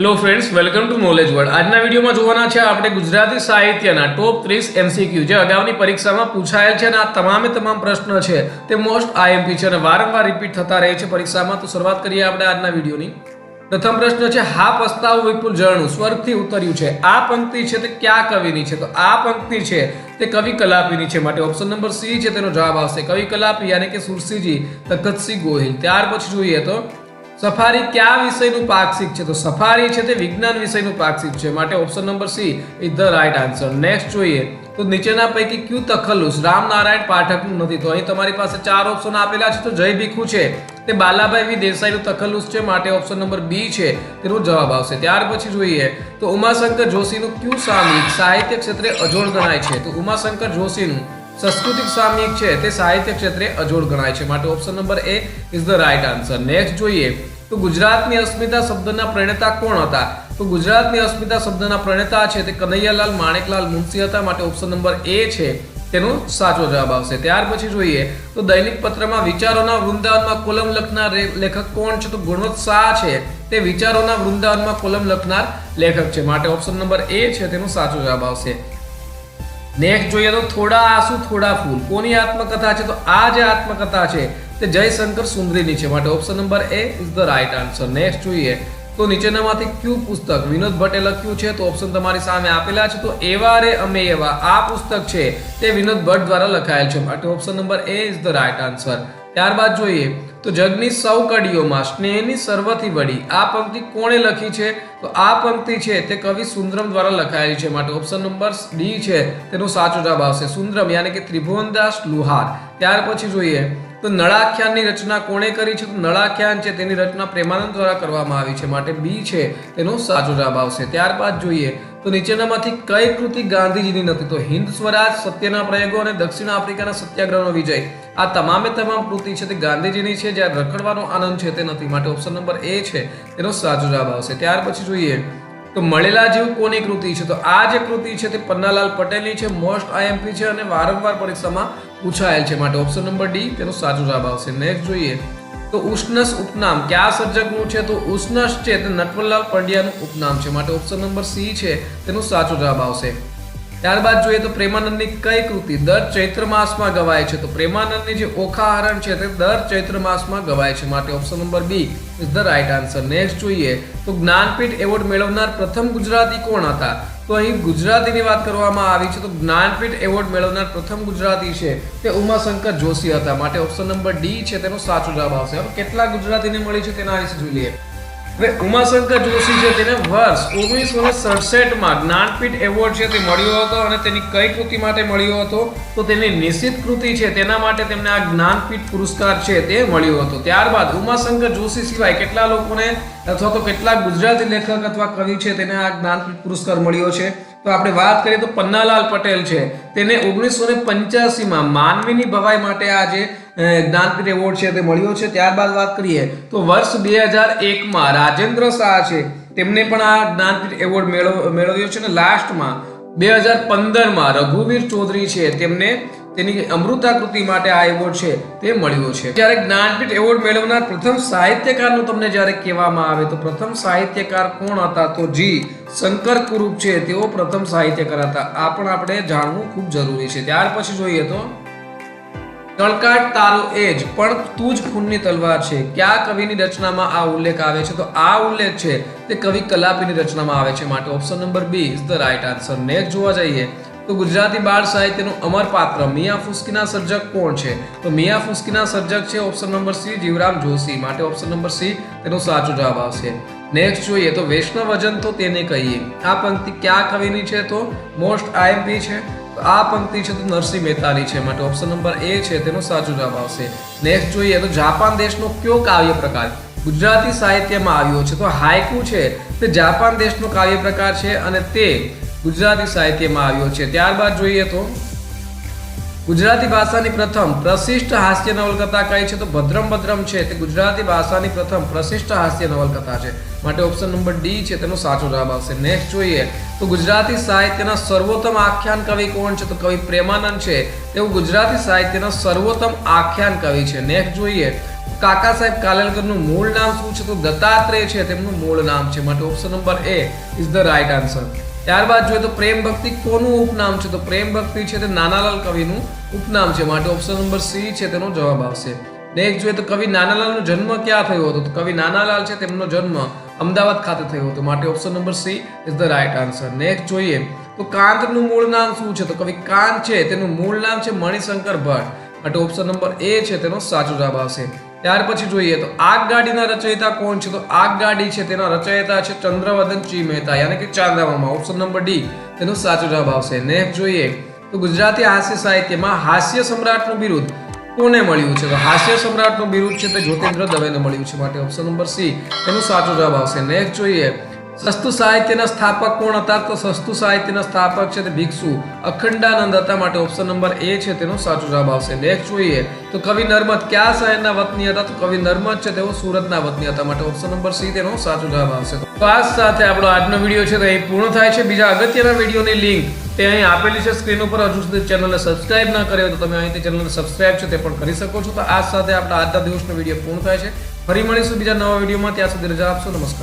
Hello friends welcome to knowledge world આજના વિડીયોમાં જોવાના છે આપણે ગુજરાતી સાહિત્યના ટોપ ત્રીસ એમસીક્યુ જે અગાઉની પરીક્ષામાં પૂછાયેલ છે અને આ તમામે તમામ પ્રશ્ન છે તે મોસ્ટ આઈએમપી છે અને વારંવાર રિપીટ થતા રહે છે પરીક્ષામાં. તો શરૂઆત કરીએ આપણે આજના વિડીયોની. પ્રથમ પ્રશ્ન છે, હા, પસ્તાવ વિપુલ જળનું સ્વર્ગથી ઉતર્યું છે. આ પંક્તિ છે તે કયા કવિની છે? તો આ પંક્તિ છે તે કવિ કલાપીની છે માટે ઓપ્શન નંબર સી છે તેનો જવાબ આવશે. કવિ કલાપી યાની કે સુરસીજી, તખતસિંહ ગોહિલ. ત્યાર પછી જોઈએ તો સફારી કયા વિષયનું પાક્ષિક છે? તો સફારી છે તે વિજ્ઞાન વિષયનું પાક્ષિક છે. માટે option number C is the right answer next જોઈએ. તો નીચેના પૈકી ક્યુ તખલ્લુસ. રામનારાયણ પાઠકનું નથી. તો અહીં તમારી પાસે ચાર ઓપ્શન આપેલા છે. તો જય ભીખુ છે. તે બાલાભાઈ વી દેસાઈનું તખલ્લુસ છે. માટે ઓપ્શન નંબર બી છે. તેનો જવાબ આવશે. ત્યાર પછી જોઈએ. તો ઉમાશંકર જોશીનું ક્યુ સામયિક સાહિત્ય ક્ષેત્રે અજોડ ગણાય છે. તો ઉમાશંકર જોશીનું સંસ્કૃતિક સામયિક છે તે સાહિત્ય ક્ષેત્રે અજોડ ગણાય છે. માટે option number A is the right answer next જોઈએ, તો ગુજરાતની અસ્મિતા શબ્દના પ્રણેતા કોણ હતા? તો ગુજરાતની અસ્મિતા શબ્દના પ્રણેતા છે તે કનૈયાલાલ માણેકલાલ મુનશી હતા. માટે ઓપ્શન નંબર એ છે તેનો સાચો જવાબ આવશે. ત્યાર પછી જોઈએ, તો દૈનિક પત્રમાં વિચારોના વૃંદાવનમાં કોલમ લખનાર લેખક કોણ છે? તો ગુણવત શાહ છે તે વિચારોના વૃંદાવનમાં કોલમ લખનાર લેખક છે. માટે ઓપ્શન નંબર એ છે તેનો સાચો જવાબ આવશે. નેક્સ્ટ જોઈએ તો થોડા આંસુ, થોડા ફૂલ. કોની આત્મકથા છે? તો આ જે આત્મકથા છે તે જયશંકર સુંદરીની છે. માટે option number A is the right answer next જોઈએ તો નીચેનામાંથી ક્યુ પુસ્તક? વિનોદ ભટ્ટે લખ્યું છે, તો ઓપ્શન તમારી સામે આપેલા છે. તો એવા રે અમે એવા. આ પુસ્તક છે તે વિનોદ ભટ્ટ દ્વારા લખાયેલ છે. માટે option number A is the right answer ત્યારબાદ જોઈએ તો જગની સૌ કડીઓમાં સ્નેહની સર્વથી વડી. આ પંક્તિ કોણે લખી છે? તો આ પંક્તિ છે તે કવિ સુંદરમ દ્વારા લખાયેલી છે. માટે ઓપ્શન નંબર ડી છે તેનો સાચો જવાબ આવશે. સુંદરમ યાની કે ત્રિભુવનદાસ લુહાર. ત્યાર પછી જોઈએ. તો નળાખ્યાનની રચના કોણે કરી છે? તો નળાખ્યાન છે તેની રચના પ્રેમાનંદ દ્વારા કરવામાં આવી છે. માટે બી છે તેનો સાચો જવાબ આવશે. ત્યારબાદ જોઈએ. તો નીચેનામાંથી કઈ કૃતિ ગાંધીજીની નથી? તો હિન્દ સ્વરાજ, સત્યના પ્રયોગો અને દક્ષિણ આફ્રિકાના સત્યાગ્રહનો વિજય. આ તમામે તમામ કૃતિ છે તે ગાંધીજીની છે, જ્યાં રખડવાનો આનંદ છે તે નથી. માટે ઓપ્શન નંબર એ છે તેનો સાચો જવાબ આવશે. ત્યાર પછી જોઈએ. તો મળેલા જીવ કોની કૃતિ છે? તો આ જે કૃતિ છે તે પન્નાલાલ પટેલની છે, મોસ્ટ આઈએમપી છે અને વારંવાર પરીક્ષામાં પૂછાયેલ છે. માટે ઓપ્શન નંબર ડી તેનો સાચો જવાબ આવશે. નેક્સ્ટ જોઈએ. તો ઉષ્ણસ ઉપનામ. કયા સર્જકનું છે? તો ઉષ્ણસ છે તે નટવરલાલ પંડ્યાનું ઉપનામ છે. માટે ઓપ્શન નંબર સી છે. તેનો સાચો જવાબ આવશે. ત્યારબાદ જોઈએ તો પ્રેમાનંદની કઈ કૃતિ? દર ચૈત્ર માસમાં ગવાય છે. તો પ્રેમાનંદની જે ઓખાહરણ છે તે દર ચૈત્ર માસમાં ગવાય છે. માટે option number B is the right answer next જોઈએ તો જ્ઞાનપીઠ એવોર્ડ મેળવનાર પ્રથમ ગુજરાતી કોણ હતા? તો અહીં ગુજરાતીની વાત કરવામાં આવી છે તો જ્ઞાનપીઠ એવોર્ડ મેળવનાર પ્રથમ ગુજરાતી છે તે ઉમાશંકર જોશી હતા. માટે ઓપ્શન નંબર ડી છે, તેનો સાચો જવાબ આવશે. હવે કેટલા ગુજરાતીને મળી છે તેના વિશે જોઈ લઈએ હવે ઉમાશંકર જોશી છે તેને વર્ષ ઓગણીસો સડસઠમાં જ્ઞાનપીઠ એવોર્ડ છે તે મળ્યો હતો અને તેની કઈ કૃતિ માટે મળ્યો હતો? તો તેની નિશ્ચિત કૃતિ છે તેના માટે તેમને આ જ્ઞાનપીઠ પુરસ્કાર છે તે મળ્યો હતો. ત્યારબાદ ઉમાશંકર જોશી સિવાય કેટલા લોકોને અથવા તો કેટલા ગુજરાતી લેખક અથવા કવિ છે તેને આ જ્ઞાનપીઠ પુરસ્કાર મળ્યો છે? તો આપણે વાત કરીએ તો પન્નાલાલ પટેલ છે. તેને ઓગણીસો ને પંચ્યાસીમાં માનવીની ભવાઈ માટે આ જે અ, જ્ઞાનપીઠ એવોર્ડ છે તે મળ્યો છે. ત્યારબાદ વાત કરીએ તો વર્ષ બે હજાર એકમાં રાજેન્દ્ર શાહ છે. તેમને પણ આ જ્ઞાનપીઠ એવોર્ડ મેળવ, મેળવ્યો છે અને લાસ્ટમાં બે હજાર પંદરમાં રઘુવીર ચૌધરી છે. તેમને તેની અમૃતાકૃતિ માટે આ એવોર્ડ છે તે મળ્યો છે. જ્યારે જ્ઞાનપીઠ એવોર્ડ મેળવનાર પ્રથમ સાહિત્યકારનું તમને જ્યારે કહેવામાં આવે તો પ્રથમ સાહિત્યકાર કોણ હતા? તો જી, શંકર કુરૂપ છે. તેઓ પ્રથમ સાહિત્યકાર હતા. આ પણ આપણે જાણવું ખૂબ જરૂરી છે. ત્યાર પછી જોઈએ તો કળકાટ તારો એજ. પણ તું જ ખૂનની તલવાર છે. કયા કવિની રચનામાં આ ઉલ્લેખ આવે છે? તો આ ઉલ્લેખ છે તે કવિ કલાપીની રચનામાં આવે છે. માટે option number B is the right answer next જોવા જઈએ તો ગુજરાતી બાળ સાહિત્યનું અમર પાત્ર મિયા ફુસ્કીના સર્જક કોણ છે? તો મિયા ફુસ્કીના સર્જક છે option number C Jivram Joshi. માટે ઓપ્શન નંબર સી તેનો સાચો જવાબ આવશે. નેક્સ્ટ જોઈએ તો વૈષ્ણવજન તો તેને કહીએ. આ પંક્તિ કયા કવિની છે તો? મોસ્ટ આઈએમપી છે. આ પંક્તિ છે તો નરસિંહ મહેતાની છે, માટે ઓપ્શન નંબર એ છે, તેનો સાચો જવાબ આવશે. નેક્સ્ટ જોઈએ તો જાપાન દેશનો કયો કાવ્ય પ્રકાર ગુજરાતી સાહિત્યમાં આવ્યો છે, તો હાઇકુ છે, તે જાપાન દેશનો કાવ્ય પ્રકાર છે અને તે ગુજરાતી સાહિત્યમાં આવ્યો છે. ત્યારબાદ જોઈએ તો ગુજરાતી ભાષાની પ્રથમ પ્રશિષ્ટ હાસ્ય નવલકથા કઈ છે? તો ભદ્રમ ભદ્રમ છે. તે ગુજરાતી ભાષાની પ્રથમ પ્રશિષ્ટ હાસ્ય નવલકથા છે. માટે ઓપ્શન નંબર ડી છે. તેનો સાચો જવાબ આવશે. નેક્સ્ટ જોઈએ. તો ગુજરાતી સાહિત્યના સર્વોત્તમ આખ્યાન કવિ કોણ છે? તો કવિ પ્રેમાનંદ છે. તેવું ગુજરાતી સાહિત્યના સર્વોત્તમ આખ્યાન કવિ છે. નેક્સ્ટ જોઈએ. કાકા સાહેબ કાલેલકરનું મૂળ નામ શું છે? તો દત્તાત્રેય છે. તેમનું મૂળ નામ છે. માટે option number A is the right answer ત્યારબાદ જોઈએ તો પ્રેમ ભક્તિ કોનું ઉપનામ છે? તો પ્રેમ ભક્તિ છે તે નાનાલાલ કવિનું ઉપનામ છે. માટે ઓપ્શન નંબર સી છે તેનો જવાબ આવશે. નેક્સ્ટ જોઈએ તો કવિ નાનાલાલનો જન્મ ક્યાં થયો હતો? તો કવિ નાનાલાલ છે તેમનો જન્મ અમદાવાદ ખાતે થયો હતો. માટે option number C is the right answer next જોઈએ તો કાંતનું મૂળ નામ શું છે? તો કવિ કાંત છે, તેનું મૂળ નામ છે મણિશંકર ભટ્ટ. માટે ઓપ્શન નંબર એ છે તેનો સાચો જવાબ આવશે. ત્યાર પછી જોઈએ તો આગગાડીના રચયિતા કોણ છે? તો આગગાડી છે, તેના રચયિતા છે ચંદ્રવદન ચી મહેતા, યાની કે ચાંદામામા. ઓપ્શન નંબર ડી તેનો સાચો જવાબ આવશે. નેક્સ્ટ જોઈએ તો ગુજરાતી હાસ્ય સાહિત્યમાં હાસ્ય સમ્રાટનું બિરુદ કોને મળ્યું છે? તો હાસ્ય સમ્રાટનું બિરુદ છે તે જ્યોતિન્દ્ર દવેને મળ્યું છે માટે. ઓપ્શન નંબર સી તેનો સાચો જવાબ આવશે. નેક્સ્ટ જોઈએ સસ્તું સાહિત્યના સ્થાપક કોણ હતા? તો સસ્તુ સાહિત્યના સ્થાપક છે તે ભિક્ષુ અખંડાનંદ હતા. માટે ઓપ્શન નંબર એ છે તેનો સાચો જવાબ આવશે. નેક્સ્ટ જોઈએ. તો કવિ નર્મદ કયા શહેરના વતની હતા? તો કવિ નર્મદ છે તેઓ સુરતના વતની હતા. માટે ઓપ્શન નંબર સી તેનો સાચો જવાબ આવશે. તો આ સાથે આપણો આજનો વીડિયો છે તે અહીં પૂર્ણ થાય છે. બીજા અગત્યના વિડીયોની લિંક તે અહીં આપેલી છે સ્ક્રીન ઉપર. હજુ સુધી ચેનલને સબસ્ક્રાઇબ ના કર્યો તો તમે અહીંથી ચેનલને સબસ્ક્રાઇબ છે તે પણ કરી શકો છો. તો આ સાથે આપણા આજના દિવસનો વીડિયો પૂર્ણ થાય છે. ફરી મળીશું બીજા નવા વિડીયોમાં ત્યાં સુધી રજા આપશો. નમસ્કાર.